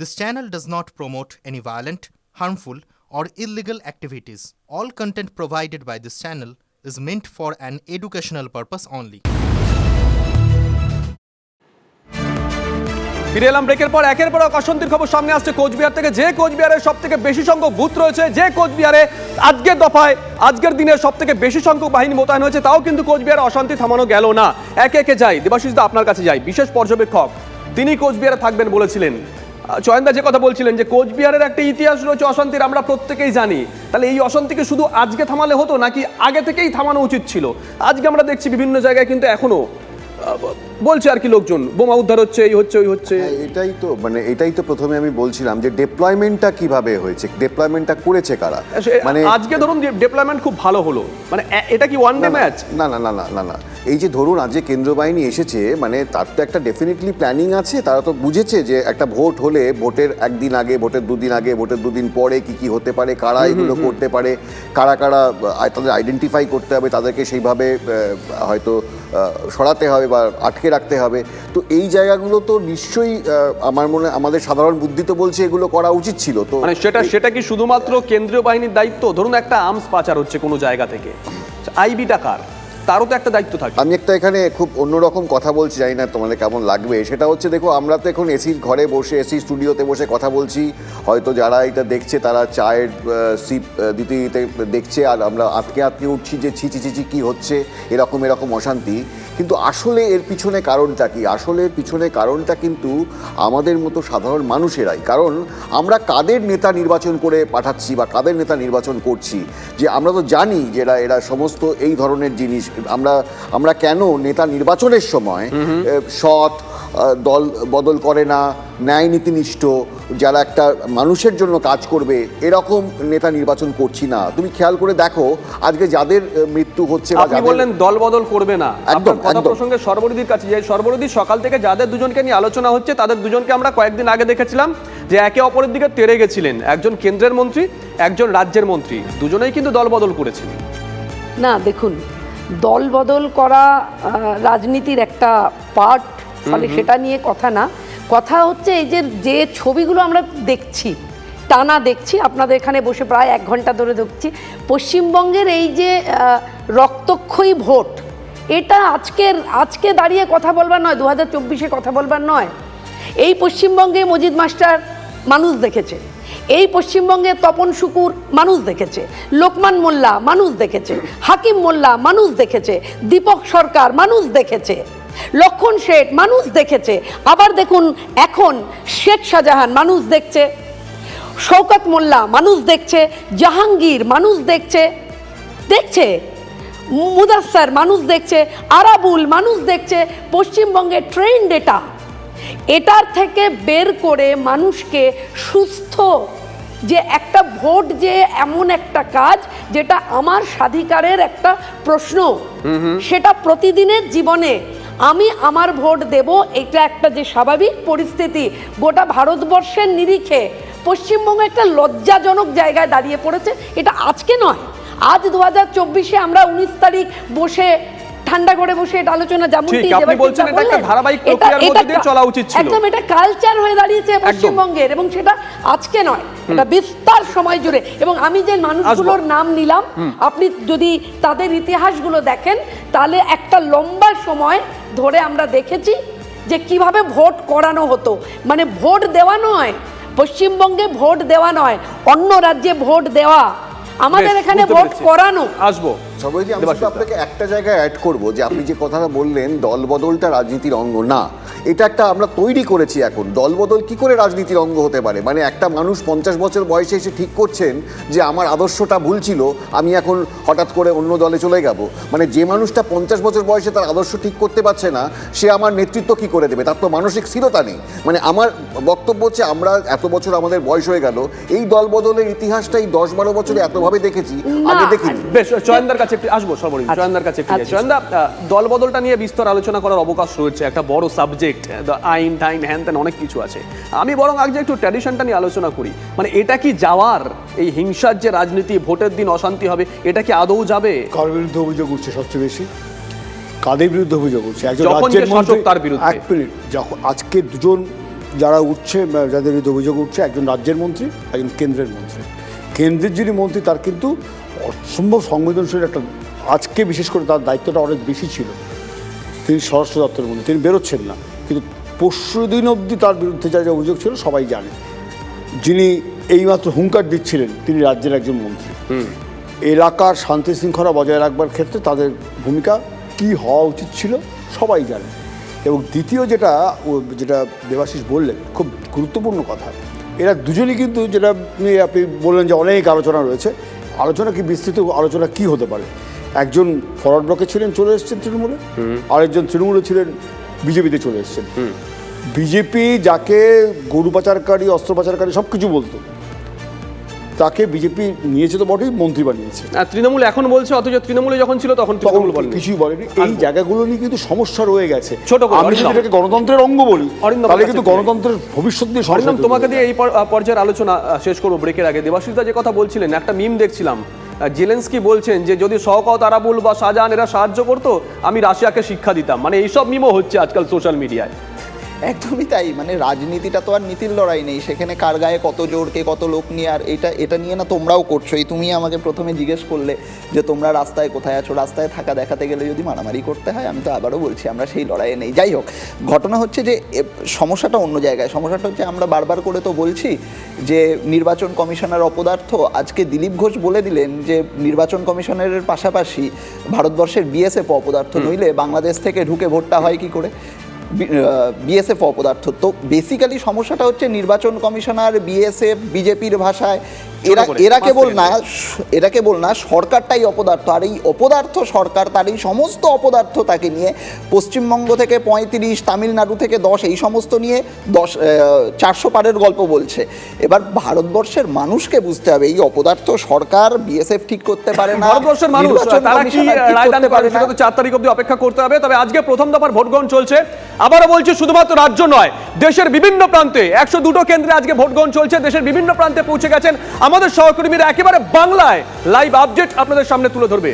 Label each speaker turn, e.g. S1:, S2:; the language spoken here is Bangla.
S1: This channel does not promote any violent, harmful, or illegal activities. All content provided by this channel is meant for an educational purpose only.
S2: ফিরে এলাম ব্রেকের পর একের পর এক অশান্তির খবর সামনে আসছে কোচবিহার থেকে। যে কোচবিহারের সব থেকে বেশি সংখ্যক বুথ রয়েছে যে কোচবিহারে আজকের দফায় আজকের দিনে সব থেকে বেশি সংখ্যক বাহিনী মোতায়েন হয়েছে তাও কিন্তু কোচবিহারে অশান্তি থামানো গেল না। একে একে যাই। দেবাশিস দা আপনার কাছে যাই। বিশেষ পর্যবেক্ষক তিনি কোচবিহারে থাকবেন বলেছিলেন। চয়নদা যে কথা বলছিলেন যে কোচবিহারের একটা ইতিহাস রয়েছে অশান্তির আমরা প্রত্যেকেই জানি। তাহলে এই অশান্তিকে শুধু আজকে থামালে হতো নাকি আগে থেকেই থামানো উচিত ছিল? আজকে আমরা দেখছি বিভিন্ন জায়গায় কিন্তু এখনও আহ, বলছে আর কি লোকজন বোমা উদ্ধার হচ্ছে এই হচ্ছে ওই হচ্ছে।
S3: হ্যাঁ, এটাই তো মানে এটাই তো প্রথমে আমি বলছিলাম যে ডেপ্লয়মেন্টটা কীভাবে হয়েছে ডেপ্লয়মেন্টটা করেছে কারা? মানে
S2: আজকে ধরুন ডেভেলপমেন্ট খুব ভালো হলো মানে এটা কি ওয়ান ডে ম্যাচ
S3: না না না না না না এই যে ধরুন আজ যে কেন্দ্র বাহিনী এসেছে মানে তার তো একটা ডেফিনেটলি প্ল্যানিং আছে তারা তো বুঝেছে যে একটা ভোট হলে ভোটের একদিন আগে ভোটের দুদিন আগে ভোটের দুদিন পরে কি কি হতে পারে কারা এগুলো করতে পারে কারা কারা তাদের আইডেন্টিফাই করতে হবে তাদেরকে সেইভাবে হয়তো সরাতে হবে বা আটকে রাখতে হবে। তো এই জায়গাগুলো তো নিশ্চয়ই আমার মনে আমাদের সাধারণ বুদ্ধি তো বলছে এগুলো করা উচিত ছিল তো
S2: মানে সেটা সেটা কি শুধুমাত্র কেন্দ্রীয় বাহিনীর দায়িত্ব? ধরুন একটা আর্মস পাচার হচ্ছে কোনো জায়গা থেকে। আইবিটা কার? তারও তো একটা দায়িত্ব থাকে।
S3: আমি একটা এখানে খুব অন্যরকম কথা বলছি, জানি না তোমাদের কেমন লাগবে। সেটা হচ্ছে, দেখো, আমরা তো এখন এসির ঘরে বসে এসি স্টুডিওতে বসে কথা বলছি। হয়তো যারা এটা দেখছে, তারা চায়ের সিপ দিতে দিতে দেখছে, আর আমরা আটকে আটকে উঠছি যে ছিচি ছিচি কী হচ্ছে, এরকম এরকম অশান্তি। কিন্তু আসলে এর পিছনে কারণটা কি? আসলে পিছনে কারণটা কিন্তু আমাদের মতো সাধারণ মানুষেরাই। কারণ আমরা কাদের নেতা নির্বাচন করে পাঠাচ্ছি বা কাদের নেতা নির্বাচন করছি? যে আমরা তো জানি যে এরা এরা সমস্ত এই ধরনের জিনিস আমরা আমরা কেন নেতা নির্বাচনের সময় সৎ দল বদল করে না ন্যায় নীতিনিষ্ঠ যারা একটা মানুষের জন্য কাজ করবে এরকম নেতা নির্বাচন করছি না। তুমি খেয়াল করে দেখো আজকে যাদের মৃত্যু হচ্ছে
S2: আপনি বললেন দল বদল করবে না।
S3: একদম,
S2: কথা প্রসঙ্গে সর্বরদির কাছে যাই সর্বরদি সকাল থেকে যাদের দুজনকে নিয়ে আলোচনা হচ্ছে তাদের দুজনকে আমরা কয়েকদিন আগে দেখেছিলাম যে একে অপরের দিকে তেড়ে গেছিলেন। একজন কেন্দ্রের মন্ত্রী একজন রাজ্যের মন্ত্রী। দুজনেই কিন্তু দল বদল করেছিলেন
S4: না দেখুন দল বদল করা রাজনীতির একটা পার্ট ফলে সেটা নিয়ে কথা না। কথা হচ্ছে এই যে যে ছবিগুলো আমরা দেখছি টানা দেখছি আপনাদের এখানে বসে প্রায় এক ঘণ্টা ধরে দেখছি পশ্চিমবঙ্গের এই যে রক্তক্ষয়ী ভোট এটা আজকের আজকে দাঁড়িয়ে কথা বলবার নয় দু হাজার চব্বিশে কথা বলবার নয়। এই পশ্চিমবঙ্গে মজিদ মাস্টার মানুষ দেখেছে। এই পশ্চিমবঙ্গে তপন শুকুর মানুষ দেখেছে, লোকমান মোল্লা মানুষ দেখেছে, হাকিম মোল্লা মানুষ দেখেছে, দীপক সরকার মানুষ দেখেছে, লক্ষণ শেঠ মানুষ দেখেছে, আবার দেখুন এখন শেখ শাহজাহান মানুষ দেখছে শৌকত মোল্লা মানুষ দেখছে, জাহাঙ্গীর মানুষ দেখছে দেখছে, মুদাস্সার মানুষ দেখছে, আরাবুল মানুষ দেখছে পশ্চিমবঙ্গের ট্রেন ডেটা এটার থেকে বের করে মানুষকে সুস্থ যে একটা ভোট যে এমন একটা কাজ যেটা আমার স্বাধিকারের একটা প্রশ্ন। সেটা প্রতিদিনের জীবনে আমি আমার ভোট দেব এটা একটা যে স্বাভাবিক পরিস্থিতি। গোটা ভারতবর্ষের নিরিখে পশ্চিমবঙ্গ একটা লজ্জাজনক জায়গায় দাঁড়িয়ে পড়েছে এটা আজকে নয়। আজ দু হাজার চব্বিশে আমরা উনিশ তারিখ বসে ঠান্ডা করে বসে এটা আলোচনা যেমন
S2: ঠিক, আপনি বলছেন এটা একটা ধারাবাহিক প্রক্রিয়ার মধ্যে দিয়ে চলা উচিত ছিল।
S4: একদম এটা কালচার হয়ে দাঁড়িয়েছে পশ্চিমবঙ্গের এবং সেটা আজকে নয় এটা বিস্তার সময় জুড়ে। এবং আমি যে মানুষগুলোর নাম নিলাম আপনি যদি তাদের ইতিহাসগুলো দেখেন তাহলে একটা লম্বা সময় ধরে আমরা দেখেছি যে কীভাবে ভোট করানো হতো। মানে ভোট দেওয়া নয় পশ্চিমবঙ্গে ভোট দেওয়া নয় অন্য রাজ্যে ভোট দেওয়া। আমাদের এখানে ভোট করানো।
S2: আসব।
S3: সবাইকে আমি। আপনাকে একটা জায়গায় অ্যাড করব যে আপনি যে কথাটা বললেন দলবদলটা রাজনীতির অঙ্গ না এটা একটা আমরা তৈরি করেছি এখন দলবদল কি করে রাজনীতির অঙ্গ হতে পারে মানে একটা মানুষ পঞ্চাশ বছর বয়সে এসে ঠিক করছেন যে আমার আদর্শটা ভুল ছিল আমি এখন হঠাৎ করে অন্য দলে চলে যাব মানে যে মানুষটা পঞ্চাশ বছর বয়সে তার আদর্শ ঠিক করতে পারছে না সে আমার নেতৃত্ব কি করে দেবে তার তো মানসিক স্থিরতা নেই মানে আমার বক্তব্য হচ্ছে আমরা এত বছর আমাদের বয়স হয়ে গেল এই দলবদলের ইতিহাসটা এই দশ বারো বছরে এতভাবে দেখেছি আগে দেখিনি
S2: বেশ চয়নদার কাছে আসব সর্বরিন
S4: আচ্ছা।
S2: চয়নদার কাছে।
S4: আচ্ছা।
S2: চয়নদা আহ, দলবদলটা নিয়ে বিস্তর আলোচনা করার অবকাশ রয়েছে একটা বড় সাবজেক্ট আইন টাইন হ্যান ত্যান অনেক কিছু আছে। আমি বরং আগে একটু ট্র্যাডিশনটা নিয়ে আলোচনা করি মানে এটা কি যাওয়ার এই হিংসার যে রাজনীতি ভোটের দিন অশান্তি হবে এটা কি আদৌ যাবে?
S5: কার বিরুদ্ধে অভিযোগ উঠছে সবচেয়ে বেশি? কাদের বিরুদ্ধে অভিযোগ উঠছে? একজন রাজ্যের মন্ত্রী
S2: তার বিরুদ্ধে।
S5: এক মিনিট যখন আজকে দুজন যারা উঠছে যাদের বিরুদ্ধে অভিযোগ উঠছে একজন রাজ্যের মন্ত্রী একজন কেন্দ্রের মন্ত্রী। কেন্দ্রের যিনি মন্ত্রী তার কিন্তু অসম্ভব সংবেদনশীল একটা আজকে বিশেষ করে তার দায়িত্বটা অনেক বেশি ছিল। তিনি স্বরাষ্ট্র দপ্তরের মন্ত্রী তিনি বেরোচ্ছেন না। কিন্তু পরশু দিন অবধি তার বিরুদ্ধে যা যা অভিযোগ ছিল সবাই জানে। যিনি এইমাত্র হুঙ্কার দিচ্ছিলেন তিনি রাজ্যের একজন মন্ত্রী। এলাকার শান্তি শৃঙ্খলা বজায় রাখবার ক্ষেত্রে তাদের ভূমিকা কি হওয়া উচিত ছিল সবাই জানে। এবং দ্বিতীয় যেটা ও যেটা দেবাশিস বললেন খুব গুরুত্বপূর্ণ কথা। এরা দুজনই কিন্তু যেটা নিয়ে আপনি বললেন যে অনেক আলোচনা রয়েছে আলোচনা কি বিস্তৃত আলোচনা কি হতে পারে? একজন ফরওয়ার্ড ব্লকে ছিলেন চলে এসেছেন তৃণমূলে। আরেকজন তৃণমূলে ছিলেন বিজেপিতে চলে এসেছেন। বিজেপি যাকে গরু পাচারকারী অস্ত্র পাচারকারী সব কিছু বলতো। তাকে বিজেপি নিয়েছে তো বটেই মন্ত্রী বানিয়েছে।
S2: তৃণমূল এখন বলছে অথচ তৃণমূলে যখন ছিল তখন তৃণমূল বলেনি।
S5: কিছুই বলেনি। এই জায়গাগুলো নিয়ে কিন্তু সমস্যা রয়ে গেছে।
S2: ছোট
S5: আমি যদি এটাকে গণতন্ত্রের অঙ্গ বলি তাহলে কিন্তু গণতন্ত্রের ভবিষ্যৎ নিয়ে
S2: অরিন্দম তোমাকে দিয়ে এই পর্যায়ের আলোচনা শেষ করব ব্রেকের আগে। দেবাশিসদা যে কথা বলছিলেন একটা মিম দেখছিলাম। জেলেন্সকি বলছেন যে যদি শওকত, আরাবুল বা শাহজাহান এরা সাহায্য করতো, আমি রাশিয়াকে শিক্ষা দিতাম। মানে এইসব মিমো হচ্ছে আজকাল সোশ্যাল মিডিয়ায়
S6: একদমই তাই মানে রাজনীতিটা তো আর নীতির লড়াই নেই সেখানে কার গায়ে কত জোর কে কত লোক নিয়ে আর এটা এটা নিয়ে না তোমরাও করছ। এই তুমি আমাকে প্রথমে জিজ্ঞেস করলে যে তোমরা রাস্তায় কোথায় আছো? রাস্তায় থাকা দেখাতে গেলে যদি মারামারি করতে হয় আমি তো আবারও বলছি আমরা সেই লড়াইয়ে নেই। যাই হোক ঘটনা হচ্ছে যে সমস্যাটা অন্য জায়গায়। সমস্যাটা হচ্ছে আমরা বারবার করে তো বলছি যে নির্বাচন কমিশনার অপদার্থ আজকে দিলীপ ঘোষ বলে দিলেন যে নির্বাচন কমিশনের পাশাপাশি ভারতবর্ষের বিএসএফ অপদার্থ নইলে বাংলাদেশ থেকে ঢুকে ভোটটা হয় কি করে? বিএসএফ অপদার্থ তো বেসিক্যালি সমস্যাটা হচ্ছে নির্বাচন কমিশনার বিএসএফ বিজেপির ভাষায় এরা এরা কেবল না এরা কেবল না সরকারটাই অপদার্থ। আর এই অপদার্থ সরকার তার এই সমস্ত অপদার্থতাকে নিয়ে পশ্চিমবঙ্গ থেকে পঁয়ত্রিশ তামিলনাড়ু থেকে দশ এই সমস্ত নিয়ে দশ চারশো পারের গল্প বলছে। এবার ভারতবর্ষের মানুষকে বুঝতে হবে এই অপদার্থ সরকার বিএসএফ ঠিক করতে পারে না
S2: ভারতবর্ষের মানুষ তারা কি রায় পারে সেটা তো চার তারিখ অব্দি অপেক্ষা করতে হবে। তবে আজকে প্রথম দফার ভোট গ্রহণ চলছে। আবারও বলছি শুধুমাত্র রাজ্য নয় দেশের বিভিন্ন প্রান্তে একশো দুটো কেন্দ্রে আজকে ভোট গ্রহণ চলছে। দেশের বিভিন্ন প্রান্তে পৌঁছে গেছেন আমাদের সহকর্মীরা একেবারে বাংলায় লাইভ আপডেট আপনাদের সামনে তুলে ধরবে।